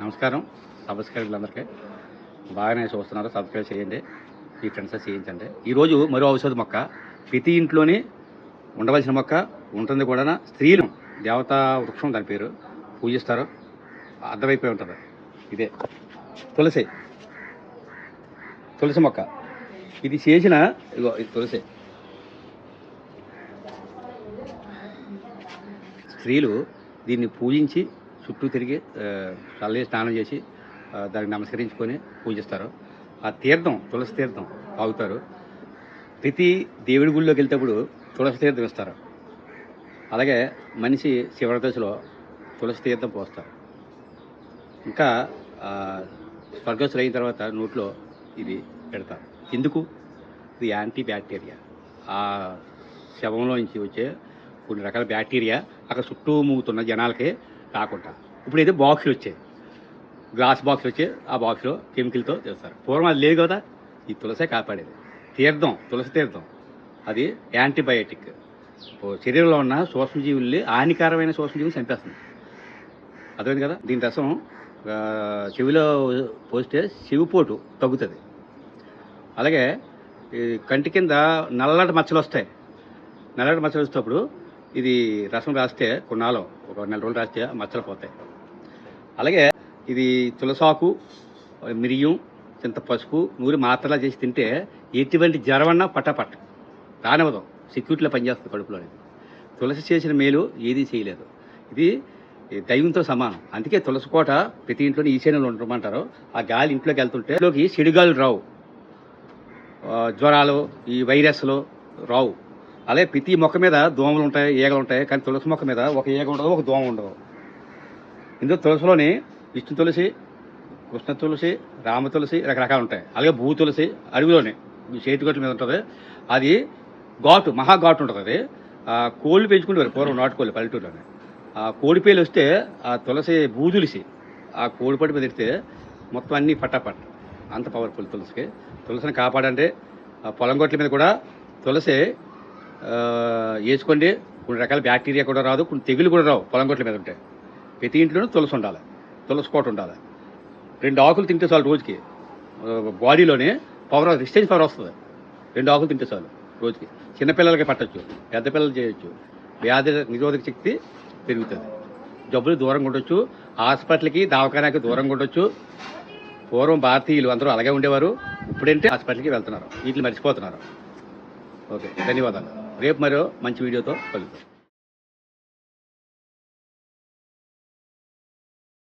నమస్కారం. సబ్స్క్రైబర్లందరికీ బాగానే చూస్తున్నారు. సబ్స్క్రైబ్ చేయండి. మీ ఫ్రెండ్స్ చేయించండి. ఈరోజు మరో ఔషధ మొక్క. ప్రతి ఇంట్లోనే ఉండవలసిన మొక్క ఉంటుంది కూడా. స్త్రీలు దేవతా వృక్షం దాని పేరు. పూజిస్తారు. అర్థమైపోయి ఉంటుంది. ఇదే. తులసి. తులసి మొక్క. ఇది చేసిన ఇగో ఇది తులసి. స్త్రీలు దీన్ని పూజించి చుట్టూ తిరిగి ఆ, స్నానం చేసి దానికి నమస్కరించుకొని పూజిస్తారు. ఆ తీర్థం తులసి తీర్థం తాగుతారు ప్రతి దేవుడి గుళ్ళోకి వెళ్తేప్పుడు తులసి తీర్థం ఇస్తారు అలాగే మనిషి శివరదశలో దశలో తులసి తీర్థం పోస్తారు. ఇంకా స్వర్గస్థులు అయిన తర్వాత నోట్లో ఇది పెడతారు. ఎందుకు? ఇది యాంటీ బ్యాక్టీరియా ఆ శవంలో నుంచి వచ్చే కొన్ని రకాల బ్యాక్టీరియా అక్కడ చుట్టూ మూగుతున్న జనాలకి కాకుండా ఇప్పుడు అయితే బాక్సులు వచ్చాయి. గ్లాస్ బాక్సులు వచ్చి ఆ బాక్స్లో కెమికల్తో చేస్తారు. పూర్వం అది లేదు కదా. ఈ తులసే కాపాడేది. తీర్థం తులసి తీర్థం. అది యాంటీబయాటిక్. శరీరంలో ఉన్న సూక్ష్మజీవుల్ని హానికరమైన సూక్ష్మజీవులు చంపేస్తుంది. అర్థమైంది కదా? దీని రసం చెవిలో పోస్తే చెవిపోటు తగ్గుతుంది. అలాగే ఈ కంటి కింద నల్లటి మచ్చలు వస్తాయి. నల్లటి మచ్చలు వచ్చేటప్పుడు ఇది రసం రాస్తే కొన్నాళ్ళం. ఒక నెల రోజులు రాస్తే మచ్చలు పోతాయి అలాగే ఇది తులసాకు మిరియం చింత పసుపు నూరి మాత్రలా చేసి తింటే ఎటువంటి జ్వరమన్నా పట్టపట్ట రానివ్వదు. సెక్యూరిటీలో పనిచేస్తుంది కడుపులో తులసి చేసిన మేలు ఏదీ చేయలేదు. ఇది దైవంతో సమానం. అందుకే తులసి కోట ప్రతి ఇంట్లోనే ఈశాన్యంలో ఉండమంటారు. ఆ గాలి ఇంట్లోకి వెళ్తుంటే ఇంట్లోకి చెడుగాలు రావు. జ్వరాలు ఈ వైరస్లు రావు. అలాగే ప్రతి మొక్క మీద దోమలు ఉంటాయి ఈగలు ఉంటాయి కానీ తులసి మొక్క మీద ఒక ఈగ ఉండదు ఒక దోమ ఉండదు. ఇందులో తులసిలోని విష్ణు తులసి కృష్ణ తులసి రామ తులసి రకరకాలు ఉంటాయి. అలాగే భూ తులసి అడవిలోనే చేతి చేతిగట్ల మీద ఉంటుంది. అది ఘాటు మహా ఘాటు ఉంటుంది అది. కోళ్ళు పెంచుకుంటారు పూర్వం నాటుకోళ్ళు పల్లెటూరులోనే. ఆ కోడిపేలు వస్తే ఆ తులసి భూ తులసి ఆ కోడిపడి మీద ఇస్తే మొత్తం అన్నీ పట్టాపట్ అంత పవర్ఫుల్ తులసికి. తులసిని కాపాడండి. ఆ పొలం గొట్ల మీద కూడా తులసి వేసుకోండి కొన్ని రకాల బ్యాక్టీరియా కూడా రాదు కొన్ని తెగులు కూడా రావు పొలం గొట్ల మీద ఉంటాయి ప్రతి ఇంట్లోనూ తులసి ఉండాలి తులసి కోట ఉండాలి. రెండు ఆకులు తింటే చాలు రోజుకి. బాడీలోనే పవర్ రిస్టెన్స్ పవర్ వస్తుంది. రెండు ఆకులు తింటే చాలు రోజుకి. చిన్నపిల్లలకి పట్టచ్చు పెద్ద పిల్లలు చేయొచ్చు. వ్యాధి నిరోధక శక్తి పెరుగుతుంది. జబ్బులు దూరంగా ఉండొచ్చు హాస్పిటల్కి దవాఖానాకి దూరంగా ఉండొచ్చు పూర్వం భారతీయులు అందరూ అలాగే ఉండేవారు. ఇప్పుడంటే హాస్పిటల్కి వెళ్తున్నారు వీటిని మర్చిపోతున్నారు. ఓకే ధన్యవాదాలు. రేపు మరో మంచి వీడియోతో కలుగుతాం